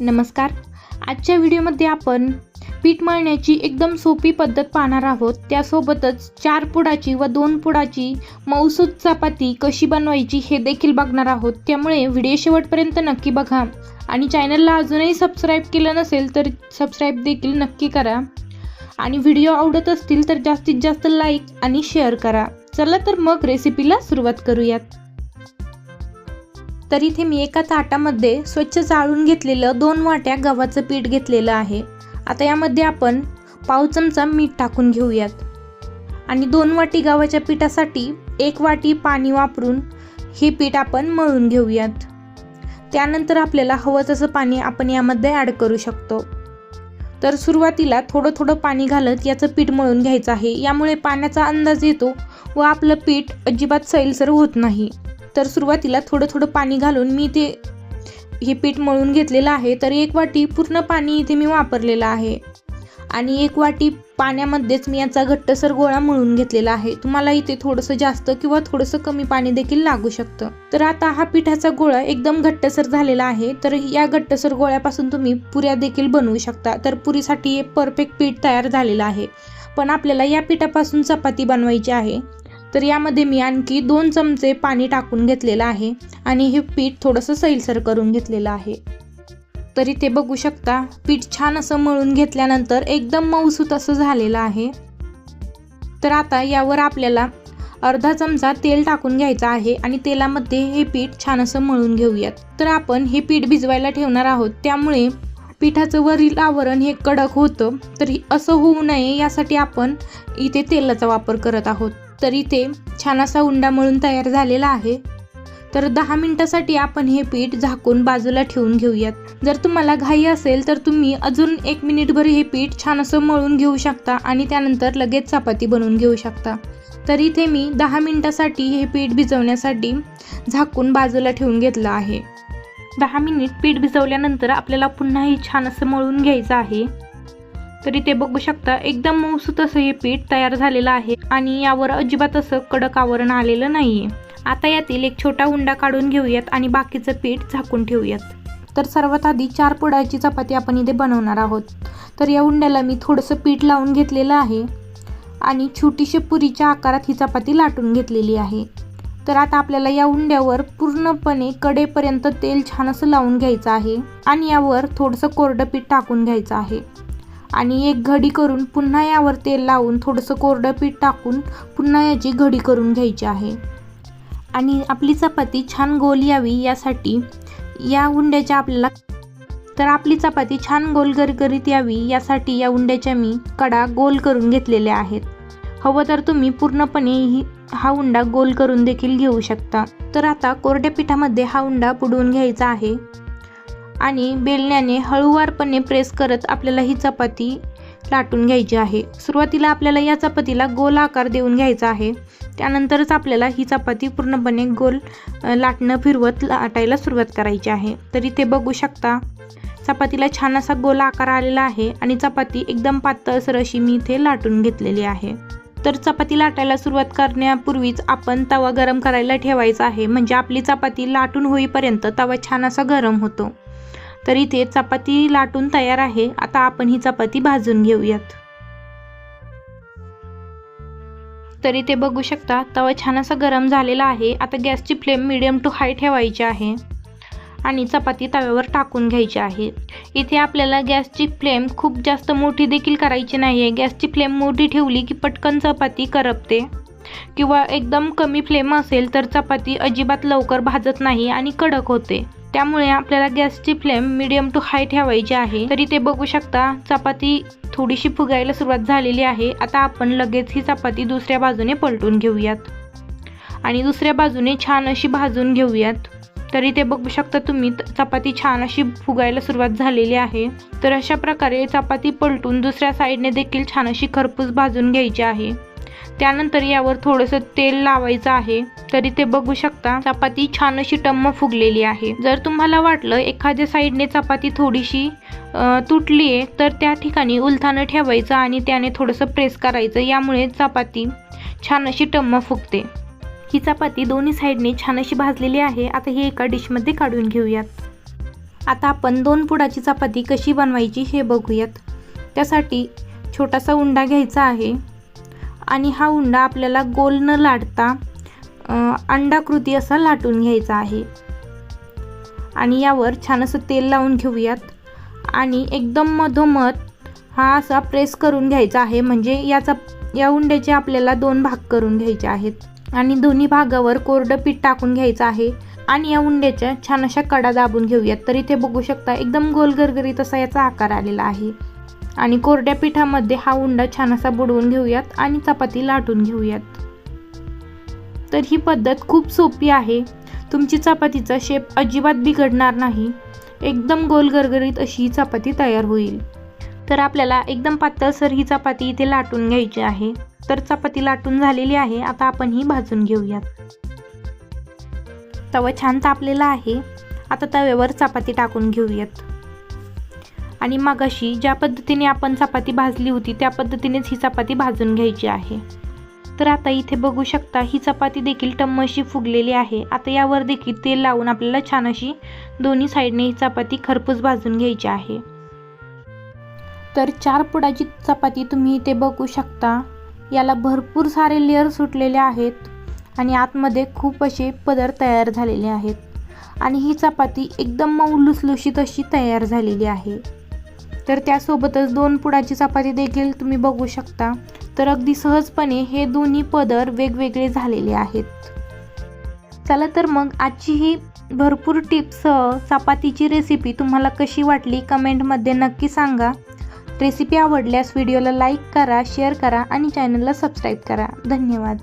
नमस्कार. आजच्या व्हिडिओमध्ये आपण पीठ मळण्याची एकदम सोपी पद्धत पाहणार आहोत. त्यासोबतच चार पुडाची व दोन पुडाची मौसूद चपाती कशी बनवायची हे देखील बघणार आहोत. त्यामुळे व्हिडिओ शेवटपर्यंत नक्की बघा. आणि चॅनलला अजूनही सबस्क्राईब केलं नसेल तर सबस्क्राईब देखील नक्की करा. आणि व्हिडिओ आवडत असतील तर जास्तीत जास्त लाईक आणि शेअर करा. चला तर मग रेसिपीला सुरुवात करूयात. तर इथे मी एका ताटामध्ये स्वच्छ चाळून घेतलेलं दोन वाट्या गव्हाचं पीठ घेतलेलं आहे. आता यामध्ये आपण पाव चमचा मीठ टाकून घेऊयात. आणि दोन वाटी गव्हाच्या पिठासाठी एक वाटी पाणी वापरून हे पीठ आपण मळून घेऊयात. त्यानंतर आपल्याला हवं तसं पाणी आपण यामध्ये ॲड करू शकतो. तर सुरुवातीला थोडं थोडं पाणी घालत याचं पीठ मळून घ्यायचं आहे. यामुळे पाण्याचा अंदाज येतो व आपलं पीठ अजिबात सैलसर होत नाही. तर सुरुवातीला थोडं थोडं पाणी घालून मी ते हे पीठ मळून घेतलेलं आहे. तर एक वाटी पूर्ण पाणी इथे मी वापरलेलं आहे. आणि एक वाटी पाण्यामध्येच मी याचा घट्टसर गोळा मळून घेतलेला आहे. तुम्हाला इथे थोडंसं जास्त किंवा थोडंसं कमी पाणी देखील लागू शकतं. तर आता हा पिठाचा गोळा एकदम घट्टसर झालेला आहे. तर या घट्टसर गोळ्यापासून तुम्ही पुऱ्या देखील बनवू शकता. तर पुरीसाठी हे परफेक्ट पीठ तयार झालेलं आहे. पण आपल्याला या पिठापासून चपाती बनवायची आहे. तर यामध्ये मी आणखी दोन चमचे पाणी टाकून घेतलेलं आहे आणि हे पीठ थोडंसं सैलसर करून घेतलेलं आहे. तरी ते बघू शकता पीठ छान असं मळून घेतल्यानंतर एकदम मऊसूत असं झालेलं आहे. तर आता यावर आपल्याला अर्धा चमचा तेल टाकून घ्यायचं आहे आणि तेलामध्ये हे पीठ छान असं मळून घेऊयात. तर आपण हे पीठ भिजवायला ठेवणार आहोत. त्यामुळे पिठाचं वरील आवरण हे कडक होतं. तर असं होऊ नये यासाठी आपण इथे तेलाचा वापर करत आहोत. तर इथे छान असा उंडा मळून तयार झालेला आहे. तर दहा मिनिटासाठी आपण हे पीठ झाकून बाजूला ठेवून घेऊयात. जर तुम्हाला घाई असेल तर तुम्ही अजून एक मिनिटभर हे पीठ छान असं मळून घेऊ शकता आणि त्यानंतर लगेच चपाती बनवून घेऊ शकता. तर इथे मी दहा मिनिटासाठी हे पीठ भिजवण्यासाठी झाकून बाजूला ठेवून घेतलं आहे. दहा मिनिट पीठ भिजवल्यानंतर आपल्याला पुन्हा हे छान असं मळून घ्यायचं आहे. तर इथे बघू शकता. एकदम मऊसूत असं हे पीठ तयार झालेलं आहे आणि यावर अजिबात असं कडक आवरण आलेलं नाहीये. आता यातील एक छोटा उंडा काढून घेऊयात आणि बाकीचं पीठ झाकून ठेवूयात. तर सर्वात आधी चार पुडाची चपाती आपण इथे बनवणार आहोत. तर या उंड्याला मी थोडंसं पीठ लावून घेतलेलं आहे आणि छोटीशी पुरीच्या आकारात ही चपाती लाटून घेतलेली आहे. तर आता आपल्याला या उंड्यावर पूर्णपणे कडेपर्यंत तेल छान असं लावून घ्यायचं आहे आणि यावर थोडंसं कोरडं पीठ टाकून घ्यायचं आहे. आणि एक घडी करून पुन्हा यावर तेल लावून थोडंसं कोरडं पीठ टाकून पुन्हा याची घडी करून घ्यायची आहे. आणि आपली चपाती छान गोल यावी यासाठी या उंड्याच्या आपल्याला तर आपली चपाती छान गोल गरगरीत यावी यासाठी या उंड्याच्या मी कडा गोल करून घेतलेल्या आहेत. हवं तर तुम्ही पूर्णपणे ही हा उंडा गोल करून देखील घेऊ शकता. तर आता कोरड्या पिठामध्ये हा उंडा बुडवून घ्यायचा आहे. आणि बेलण्याने हळूवारपणे प्रेस करत आपल्याला ही चपाती लाटून घ्यायची आहे. सुरुवातीला आपल्याला या चपातीला गोल आकार देऊन घ्यायचा आहे. त्यानंतरच आपल्याला ही चपाती पूर्णपणे गोल लाटणं फिरवत लाटायला सुरुवात करायची आहे. तर इथे बघू शकता चपातीला छान असा गोल आकार आलेला आहे आणि चपाती एकदम पातळसर अशी मी इथे लाटून घेतलेली आहे. तर चपाती लाटायला सुरुवात करण्यापूर्वीच आपण तवा गरम करायला ठेवायचा आहे. म्हणजे आपली चपाती लाटून होईपर्यंत तवा छान असा गरम होतो. तर इथे चपाती लाटून तयार आहे. आता आपण ही चपाती भाजून घेऊयात. तर इथे बघू शकता तवा छान असा गरम झालेला आहे. आता गॅसची फ्लेम मिडियम टू हाय ठेवायची आहे. आणि चपाती तव्यावर टाकून घ्यायची आहे. इथे आपल्याला गॅसची फ्लेम खूप जास्त मोठी देखील करायची नाही आहे गॅसची फ्लेम मोठी ठेवली की पटकन चपाती करपते. किंवा एकदम कमी फ्लेम असेल तर चपाती अजिबात लवकर भाजत नाही आणि कडक होते. त्यामुळे आपल्याला गॅसची फ्लेम मिडियम टू हाय ठेवायची आहे. तरी ते बघू शकता चपाती थोडीशी फुगायला सुरुवात झालेली आहे. आता आपण लगेच ही चपाती दुसऱ्या बाजूने पलटून घेऊयात. आणि दुसऱ्या बाजूने छान अशी भाजून घेऊयात. तरी ते बघू शकता तुम्ही चपाती छान अशी फुगायला सुरुवात झालेली आहे. तर अशा प्रकारे चपाती पलटून दुसऱ्या साईडने देखील छान अशी खरपूस भाजून घ्यायची आहे. त्यानंतर यावर थोडंसं तेल लावायचं आहे. तरी ते बघू शकता चपाती छान अशी टम्म फुगलेली आहे. जर तुम्हाला वाटलं एखाद्या साईडने चपाती थोडीशी तुटली आहे तर त्या ठिकाणी उलथानं ठेवायचं आणि त्याने थोडंसं प्रेस करायचं. यामुळे चपाती छान अशी टम्म फुगते. ही चपाती दोन्ही साईडने छान अशी भाजलेली आहे. आता ही एका डिशमध्ये काढून घेऊयात. आता आपण दोन पुडाची चपाती कशी बनवायची हे बघूयात. त्यासाठी छोटासा उंडा घ्यायचा आहे. आणि हा उंडा आपल्याला गोल न लाटता अंडाकृती असा लाटून घ्यायचा आहे. आणि यावर छान असं तेल लावून घेऊयात. आणि एकदम मधोमध हा असा प्रेस करून घ्यायचा आहे. म्हणजे याचा या उंड्याचे आपल्याला दोन भाग करून घ्यायचे आहेत. आणि दोन्ही भागावर कोरडं पीठ टाकून घ्यायचं आहे. आणि या उंड्याच्या छान अशा कडा दाबून घेऊयात. तर इथे बघू शकता एकदम गोल गरगरीत असा याचा आकार आलेला आहे. आणि कोरड्या पिठामध्ये हा उंडा छान असा बुडवून घेऊयात आणि चपाती लाटून घेऊयात. तर ही पद्धत खूप सोपी आहे. तुमची चपातीचा शेप अजिबात बिघडणार नाही. एकदम गोल गरगरीत अशी ही चपाती तयार होईल. तर आपल्याला एकदम पातळसर ही चपाती इथे लाटून घ्यायची आहे. तर चपाती लाटून झालेली आहे. आता आपण ही भाजून घेऊयात. तवा छान तापलेला आहे. आता तव्यावर चपाती टाकून घेऊयात. आणि मागाशी ज्या पद्धतीने आपण चपाती भाजली होती त्या पद्धतीनेच ही चपाती भाजून घ्यायची आहे. तर आता इथे बघू शकता ही चपाती देखील टम्म अशी फुगलेली आहे. आता यावर देखील तेल लावून आपल्याला छान अशी दोन्ही साईडने ही चपाती खरपूस भाजून घ्यायची आहे. तर चार पुडाची चपाती तुम्ही इथे बघू शकता. याला भरपूर सारे लेअर सुटलेले आहेत आणि आतमध्ये खूप असे पदर तयार झालेले आहेत. आणि ही चपाती एकदम मऊ लुसलुशीत अशी तयार झालेली आहे. तर त्यासोबतच दोन पुडाची चपाती देखील तुम्ही बघू शकता. तर अगदी सहजपणे हे दोन्ही पदर वेगवेगळे झालेले आहेत. चला तर मग आजची ही भरपूर टिप्ससह चपातीची रेसिपी तुम्हाला कशी वाटली कमेंटमध्ये नक्की सांगा. रेसिपी आवडल्यास व्हिडिओला लाईक करा शेअर करा आणि चॅनलला सबस्क्राईब करा. धन्यवाद.